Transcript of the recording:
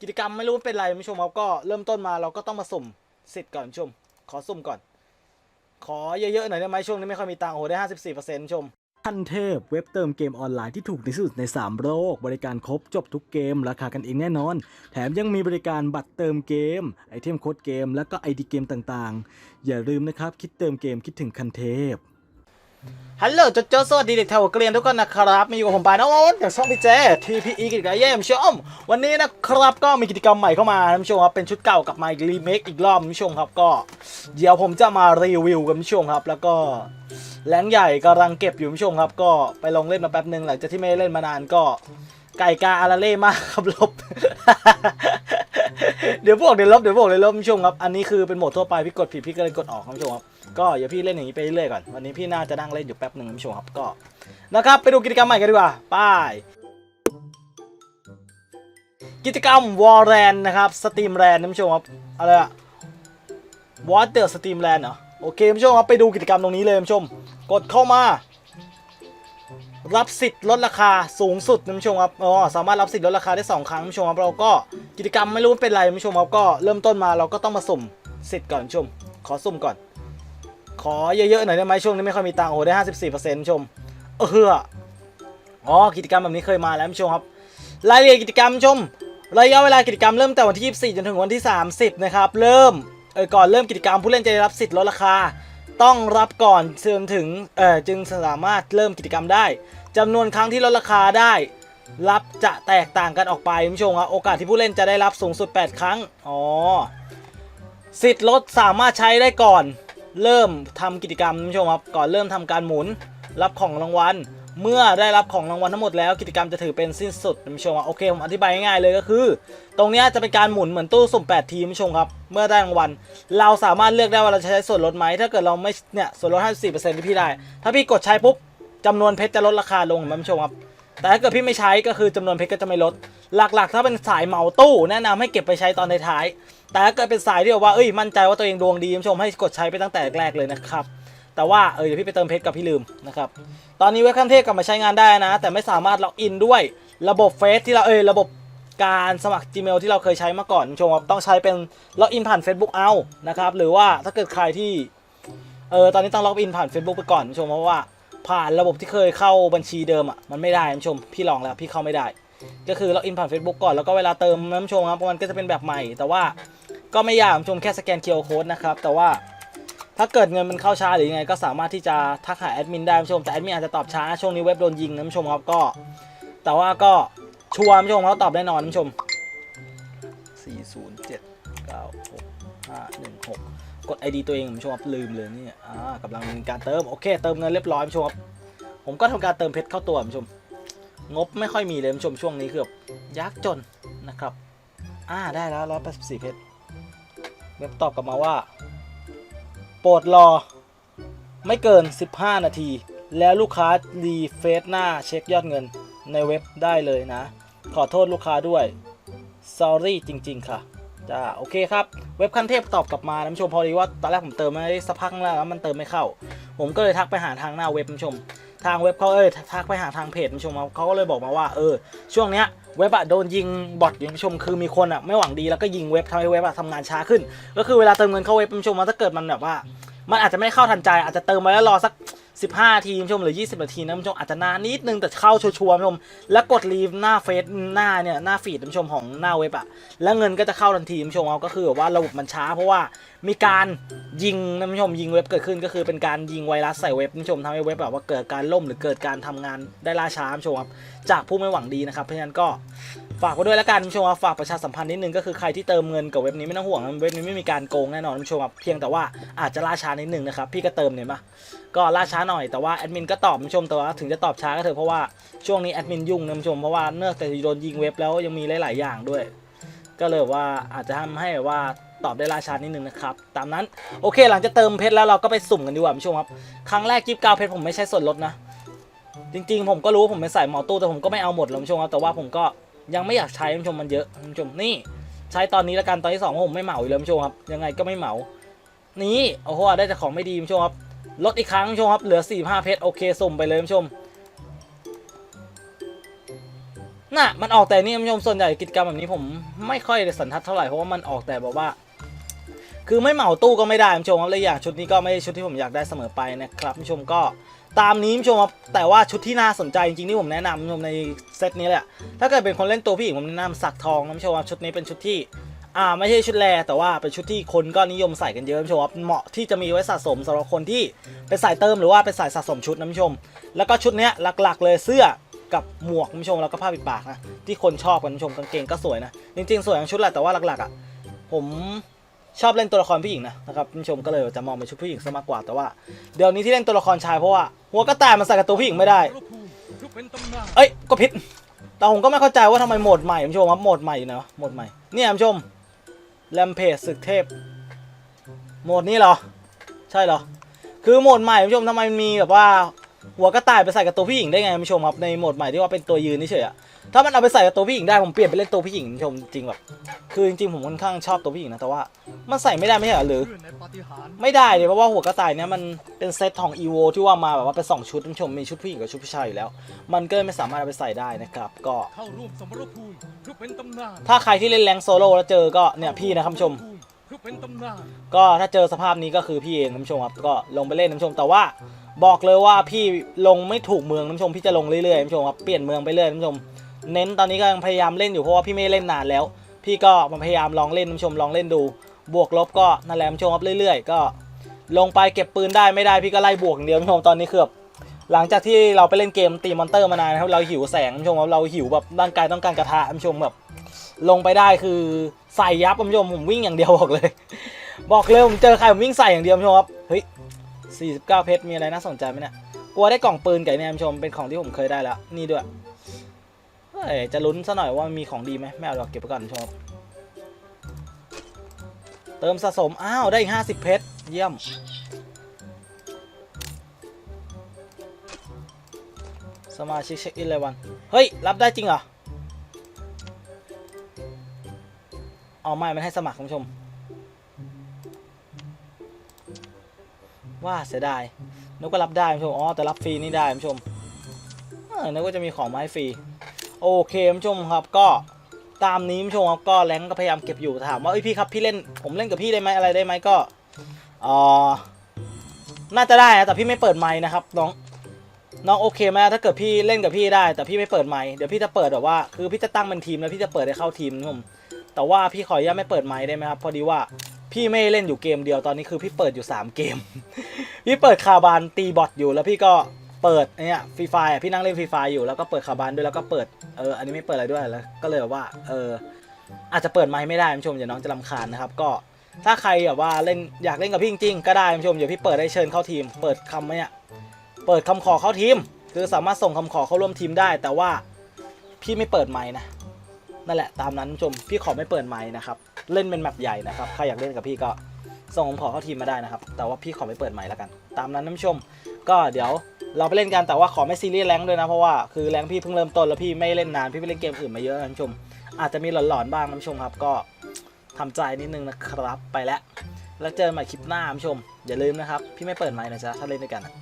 กิจกรรมไม่รู้เป็นไรคุณผู้ชมครับก็เริ่มต้นมาเราก็ต้องมาสุ่มสิทธิ์ก่อนชม ขอสุ่มก่อน ขอเยอะๆหน่อยได้ไหมช่วงนี้ไม่ค่อยมีตังค์โอ้โหได้54%คุณผู้ชมทันเทพเว็บเติมเกมออนไลน์ที่ถูกที่สุดใน 3 โลก บริการครบจบทุกเกม ราคากันเองแน่นอน แถมยังมีบริการบัตรเติมเกม ไอเทมโค้ดเกม แล้วก็ไอดีเกมต่างๆ อย่าลืมนะครับ คิดเติมเกมคิดถึงคันเทพ ฮัลโหลจดจดสวัสดีเด็กแถวเกรียนทุกคนนะครับมาอยู่กับผมปานโอ๊ตจากช่องพี่เจ TPE กิจกรรมเยี่ยมชม วันนี้นะครับก็มีกิจกรรมใหม่เข้ามาท่านผู้ชมครับเป็นชุดเก่ากับมาอีกรีเมคอีกรอบท่านผู้ชมครับก็ เดี๋ยวผมจะมารีวิวกันท่านผู้ชมครับ แล้วก็แหลงใหญ่กำลังเก็บอยู่ท่านผู้ชมครับ ก็ไปลองเล่นมาแป๊บหนึ่งหลังจากที่ไม่เล่นมานานก็ไก่กาอาราเล่มากครับลบ เดี๋ยวบอกเดี๋ยวลบเดี๋ยวบอกเดี๋ยวลบท่านผู้ชมครับ อันนี้คือเป็นโหมดทั่วไปพี่กดผิดพี่ก็เลยกดออกครับท่านผู้ชมครับ ก็อย่าพี่เล่นอย่างนี้ไปเรื่อยก่อน วันนี้พี่น่าจะนั่งเล่นอยู่แป๊บหนึ่งท่านผู้ชมครับ ก็นะครับไปดูกิจกรรมใหม่กันดีกว่าไป้ายกิจกรรมวอลแรนนะครับสตรีมแรนท่านผู้ชมครับอะไรอะวอเตอร์สตรีมแรนด์เหรอโอเคท่านผู้ชมครับไปดูกิจกรรมตรงนี้เลยท่านผู้ชม กดเข้ามา รับสิทธิ์ลดราคาสูงสุดท่านผู้ชมครับอ๋อสามารถรับสิทธิ์ลดราคาได้สองครั้งนผู้ชมครับเราก็กิจกรรมไม่รู้เป็นไรนผู้ชมครับก็เริ่มต้นมาเราก็ต้องมาสุ่มสิทธิ์ก่อนผู้ชม ขอสุ่มก่อน ขอเยอะๆหน่อยได้ไหมช่วงนี้ไม่ค่อยมีตังค์โอ้โหได้ห้าสิบสี่เปอร์เซ็นต์ชมเอออ๋อกิจกรรมแบบนี้เคยมาแล้วนผู้ชมครับรายละเอียดกิจกรรมชมระยะเวลากิจกรรมเริ่มแต่วันที่ 24 จนถึงวันที่ 30 นะครับ เริ่มเออก่อนเริ่มกิจกรรมผู้เล่นจะได้รับสิทธิ์ลดราคา ต้องรับก่อนเสื่อมถึงเออจึงสามารถเริ่มกิจกรรมได้จำนวนครั้งที่ลดราคาได้ รับจะแตกต่างกันออกไปคุณผู้ชมครับโอกาสที่ผู้เล่นจะได้รับสูงสุด 8 ครั้งอ๋อสิทธิ์ลดสามารถใช้ได้ก่อน เริ่มทำกิจกรรมคุณผู้ชมครับก่อนเริ่มทำการหมุน รับของรางวัล เมื่อได้รับของรางวัลทั้งหมดแล้วกิจกรรมจะถือเป็นสิ้นสุดคุณผู้ชมครับโอเคผมอธิบายง่ายๆเลยก็คือ ตรงนี้จะเป็นการหมุนเหมือนตู้สุ่ม8ทีมคุณผู้ชมครับเมื่อได้รางวัลเราสามารถเลือกได้ว่าเราจะใช้ส่วนลดไหมถ้าเกิดเราไม่เนี่ยส่วนลด54%ที่พี่ได้ ถ้าพี่กดใช้ปุ๊บจำนวนเพชรจะลดราคาลงคุณผู้ชมครับแต่ถ้าเกิดพี่ไม่ใช้ก็คือจำนวนเพชรก็จะไม่ลด หลักๆ ถ้าเป็นสายเหมาตู้แนะนำให้เก็บไปใช้ตอนท้ายๆแต่ถ้าเกิดเป็นสายที่แบบว่าเอ้ยมั่นใจว่าตัวเองดวงดีคุณผู้ชมให้กดใช้ไปตั้งแต่แรกเลยนะครับ แต่ว่าเออเดี๋ยวพี่ไปเติมเพชรกับพี่ลืมนะครับตอนนี้เว็บขั้นเทพกลับมาใช้งานได้นะ แต่ไม่สามารถล็อกอินด้วยระบบเฟซที่เราเออระบบการสมัคร Gmail ที่เราเคยใช้มาก่อนชมครับต้องใช้เป็นล็อกอินผ่าน Facebook เอานะครับหรือว่าถ้าเกิดใครที่เออตอนนี้ต้องล็อกอินผ่าน Facebook ไปก่อนชมเพราะว่าผ่านระบบที่เคยเข้าบัญชีเดิมอะมันไม่ได้ชมพี่ลองแล้วพี่เข้าไม่ได้ ก็คือล็อกอินผ่าน Facebook ก่อนแล้วก็เวลาเติมนะคุณผู้ชมครับมันก็จะเป็นแบบใหม่ แต่ว่าก็ไม่ยากชมแค่สแกน QR Code นะครับแต่ว่า ถ้าเกิดเงินมันเข้าช้าหรือยังไงก็สามารถที่จะทักหาแอดมินได้คุณผู้ชมแต่แอดมินอาจจะตอบช้าช่วงนี้เว็บโดนยิงนะคุณผู้ชมครับก็ แต่ว่าก็ชัวร์คุณผู้ชมเขาตอบแน่นอนคุณผู้ชม 40796516 กด ID ตัวเองคุณผู้ชมครับลืมเลยนี่อ่ากำลังมีการเติมโอเค เติมเงินเรียบร้อยคุณผู้ชมครับผมก็ทำการเติมเพชรเข้าตัวคุณผู้ชม งบไม่ค่อยมีเลยคุณผู้ชมช่วงนี้คือแบบยากจนนะครับอ่าได้แล้ว184เพชรเว็บตอบกลับมาว่า โปรดรอ ไม่เกิน 15 นาที แล้วลูกค้ารีเฟซหน้าเช็คยอดเงินในเว็บได้เลยนะ ขอโทษลูกค้าด้วย sorry จริง ๆ ค่ะจ้าโอเคครับ เว็บขั้นเทพตอบกลับมานะผู้ชมพอดีว่าตอนแรกผมเติมมาได้สักพักแล้วแล้วมันเติมไม่เข้า ผมก็เลยทักไปหาทางหน้าเว็บผู้ชม ทางเว็บเขาเอ้ยทักไปหาทางเพจผู้ชมเขาก็เลยบอกมาว่าเออช่วงเนี้ย เว็บอะโดนยิงบอทอยู่ผู้ชมคือมีคนอะไม่หวังดีแล้วก็ยิงเว็บทำให้เว็บอะทำงานช้าขึ้น ก็คือเวลาเติมเงินเข้าเว็บผู้ชมว่าถ้าเกิดมันแบบว่า มันอาจจะไม่เข้าทันใจอาจจะเติมมาแล้วรอสัก 15 ทีมชมหรือ 20 นาทีนะคุณผู้ชมอาจจะนานนิดนึงแต่เข้าชัวร์ๆคุณผู้ชม แล้วกดรีฟหน้าเฟซหน้าเนี่ยหน้าฟีดคุณผู้ชมของหน้าเว็บอะแล้วเงินก็จะเข้าทันทีคุณผู้ชมเอาก็คือแบบว่าระบบมันช้าเพราะว่ามีการยิงนะคุณผู้ชมยิงเว็บเกิดขึ้นก็คือเป็นการยิงไวรัสใส่เว็บคุณผู้ชมทำให้เว็บแบบว่าเกิดการล่มหรือเกิดการทำงานได้ล่าช้าคุณผู้ชมครับจากผู้ไม่หวังดีนะครับเพราะฉะนั้นก็ ฝากไว้ด้วยแล้วกันคุณผู้ชมครับฝากประชาสัมพันธ์นิดนึงก็คือใครที่เติมเงินกับเว็บนี้ไม่ต้องห่วงนเว็บนี้ไม่มีการโกงแน่นอนคุณผู้ชมครับเพียงแต่ว่าอาจจะล่าช้านิดนึงนะครับพี่ก็เติมเนี่ยมาก็ล่าช้าหน่อยแต่ว่าแอดมินก็ตอบคุณผู้ชมแต่ว่าถึงจะตอบช้าก็เถอะเพราะว่าช่วงนี้แอดมินยุ่งนะคุณผู้ชมเพราะว่าเนื่องจากโดนยิงเว็บแล้วยังมีหลาย ๆ อย่างด้วย ก็เลยว่าอาจจะทำให้ว่าตอบได้ล่าช้านิดนึงนะครับ ตามนั้นโอเคหลังจากเติมเพชรแล้วเราก็ไปสุ่มกันดีกว่าคุณผู้ชมครับ ครั้งแรกกิฟต์กาวเพชรผมไม่ใช่ส่วนลดนะ จริง ๆ ผมก็รู้ผมเป็นสายหมอตู้แต่ผมก็ไม่เอาหมดหรอกคุณผู้ชมครับแต่ว่าผมก็ ยังไม่อยากใช้คุณผู้ชมมันเยอะคุณผู้ชมนี่ ใช้ตอนนี้แล้วกันตอนที่สองผมไม่เหมาอยู่แล้วคุณผู้ชมครับยังไงก็ไม่เหมานี่โอ้โหได้แต่ของไม่ดีคุณผู้ชมครับลดอีกครั้งคุณผู้ชมครับเหลือ4 5เพชรโอเคสุ่มไปเลยคุณผู้ชมน่ะมันออกแต่นี่ท่านผู้ชมส่วนใหญ่กิจกรรมแบบนี้ผมไม่ค่อยสันทัดเท่าไหร่เพราะว่ามันออกแต่แบบว่า คือไม่เหมาตู้ก็ไม่ได้ท่านผู้ชมครับเลยอย่างชุดนี้ก็ไม่ใช่ชุดที่ผมอยากได้เสมอไปนะครับท่านผู้ชมก็ ตามนี้ผู้ชมครับแต่ว่าชุดที่น่าสนใจจริงๆที่ผมแนะนำนผู้ชมในเซตนี้แหละถ้าเกิดเป็นคนเล่นตัวผู้หญิงผมแนะนำสักทองนผู้ชมครับชุดนี้เป็นชุดที่อ่าไม่ใช่ชุดแรแต่ว่าเป็นชุดที่คนก็นิยมใส่กันเยอะผู้ชมครับเหมาะที่จะมีไว้สะสมสำหรับคนที่เป็นสายเติมหรือว่าเป็นสายสะสมชุดนะผู้ชม แล้วก็ชุดเนี้ยหลักๆ เลยเสื้อกับหมวกท่านผู้ชมแล้วก็ผ้าปิดปากนะที่คนชอบกันท่านผู้ชมกางเกงก็สวยนะจริงๆ สวยทั้งชุดแหละแต่ว่าหลักๆอะผม ชอบเล่นตัวละครผู้หญิงนะนะครับท่านผู้ชมก็เลยจะมองเป็นชุดผู้หญิงซะมากกว่าแต่ว่าเดี๋ยวนี้ที่เล่นตัวละครชายเพราะว่าหัวกระต่ายมันใส่กับตัวผู้หญิงไม่ได้ เอ้ยก็ผิดแต่ผมก็ไม่เข้าใจว่าทำไมโหมดใหม่ท่านผู้ชมครับโหมดใหม่อยู่นะโหมดใหม่เนี่ยท่านผู้ชมแรมเพจศึกเทพโหมดนี้เหรอ ใช่เหรอ คือโหมดใหม่คุณผู้ชมทำไมมันมีแบบว่าหัวกระต่ายไปใส่กับตัวผู้หญิงได้ไงคุณผู้ชมครับในโหมดใหม่ที่ว่าเป็นตัวยืนนี่เฉยอะ ถ้ามันเอาไปใส่กับตัวผู้หญิงได้ผมเปลี่ยนไปเล่นตัวผู้หญิงคุณผู้ชมจริงแบบ คือจริงๆผมค่อนข้างชอบตัวผู้หญิงนะแต่ว่ามันใส่ไม่ได้ไม่ใช่เหรอหรือ ไม่ได้เลยเพราะว่าหัวกระต่ายเนี่ยมันเป็นเซตของ EVO ที่ว่ามาแบบว่าเป็นสองชุดคุณผู้ชมมีชุดผู้หญิงกับชุดผู้ชายอยู่แล้ว มันก็เลยไม่สามารถเอาไปใส่ได้นะครับก็ถ้าใครที่เล่นแรงโซโล่แล้วเจอก็เนี่ยพี่นะครับคุณผู้ชมก็ถ้าเจอสภาพนี้ก็คือพี่เองนผู้ชมครับก็ลงไปเล่นนผู้ชมแต่ว่าบอกเลยว่าพี่ลงไม่ถูกเมืองนผู้ชมพี่จะลงเรื่อยๆนผู้ชมครับเปลี่ยนเมืองไปเรื่อยนผู้ชม เน้นตอนนี้ก็ยังพยายามเล่นอยู่เพราะว่าพี่ไม่เล่นนานแล้ว พี่ก็มาพยายามลองเล่นท่านผู้ชมลองเล่นดู บวกลบก็นั่นแหละท่านผู้ชมครับเรื่อย ๆ ก็ ลงไปเก็บปืนได้ไม่ได้พี่ก็ไล่บวกอย่างเดียวท่านผู้ชมตอนนี้คือแบบหลังจากที่เราไปเล่นเกมตีมอนเตอร์มานานนะครับเราหิวแสงท่านผู้ชมครับเราหิวแบบร่างกายต้องการกระทะท่านผู้ชมแบบลงไปได้คือใส่ยับท่านผู้ชมผมวิ่งอย่างเดียวบอกเลย บอกเลยผมเจอใครผมวิ่งใส่อย่างเดียวท่านผู้ชมครับเฮ้ย49 เพชรมีอะไรน่าสนใจไหมเนี่ยกลัวได้กล่องปืนไก่เนี่ยท่านผู้ชมเป็นของที่ผมเคยได้แล้วนี่ด้วย เฮ้จะลุ้นซะหน่อยว่ามีของดีไหมไม่เอาหรอกเก็บไว้ก่อนชมครับเติมสะสม อ้าว ได้อีก50เพชร เยี่ยม สมาชิกเช็คอินเลยวัน เฮ้ย รับได้จริงเหรอ เอาไม่ มันให้สมัครคุณผู้ชม ว่าเสียดายนึกว่ารับได้คุณผู้ชม อ๋อ แต่รับฟรีนี่ได้คุณผู้ชมนึกว่าจะมีของมาให้ฟรี โอเคผู้ชมครับก็ตามนี้ผู้ชมครับก็แรงก็พยายามเก็บอยู่ถามว่าเอ้ยพี่ครับพี่เล่นผมเล่นกับพี่ได้ไหมอะไรได้ไหมก็เออน่าจะได้นะแต่พี่ไม่เปิดไมค์นะครับน้องน้องโอเคไหมถ้าเกิดพี่เล่นกับพี่ได้ แต่พี่ไม่เปิดไมค์เดี๋ยวพี่จะเปิดแบบว่าคือพี่จะตั้งเป็นทีมแล้วพี่จะเปิดให้เข้าทีมนะผมแต่ว่าพี่ขออนุญาตไม่เปิดไมค์ได้ไหมครับพอดีว่าพี่ไม่เล่นอยู่เกมเดียวตอนนี้คือพี่เปิดอยู่ 3 เกม พี่เปิดคาบานตีบอทอยู่แล้วพี่ก็ เปิดเนี่ยฟรีไฟพี่นั่งเล่นฟรีไฟอยู่แล้วก็เปิดคาบานด้วยแล้วก็เปิดเอออันนี้ไม่เปิดอะไรด้วยแล้วก็เลยแบบว่าเอออาจจะเปิดไมค์ไม่ได้คุณผู้ชมเดี๋ยวน้องจะรำคาญนะครับก็ถ้าใครแบบว่าเล่นอยากเล่นกับพี่จริงๆก็ได้คุณผู้ชมเดี๋ยวพี่เปิดได้เชิญเข้าทีม เปิดคำเนี่ยเปิดคำขอเข้าทีม คือสามารถส่งคำขอเข้าร่วมทีมได้ แต่ว่าพี่ไม่เปิดไมค์นะนั่นแหละตามนั้นผู้ชมพี่ขอไม่เปิดไมค์นะครับเล่นเป็นแมปใหญ่นะครับใครอยากเล่นกับพี่ก็ส่งคำขอเข้าทีมมาได้นะครับ แต่ว่าพี่ขอไม่เปิดไมค์แล้วกัน ตามนั้นนผู้ชม ก็เดี๋ยว เราไปเล่นกันแต่ว่าขอไม่ซีเรียสแรงด้วยนะ เพราะว่าคือแรงพี่เพิ่งเริ่มต้นแล้วพี่ไม่เล่นนานพี่ไปเล่นเกมอื่นมาเยอะนะผู้ชม อาจจะมีหลอนๆบ้างนะผู้ชมครับ ก็ทำใจนิดนึงนะครับไปแล้วแล้วเจอกันใหม่คลิปหน้าผู้ชม อย่าลืมนะครับ พี่ไม่เปิดไมค์นะจ๊ะถ้าเล่นด้วยกันอะ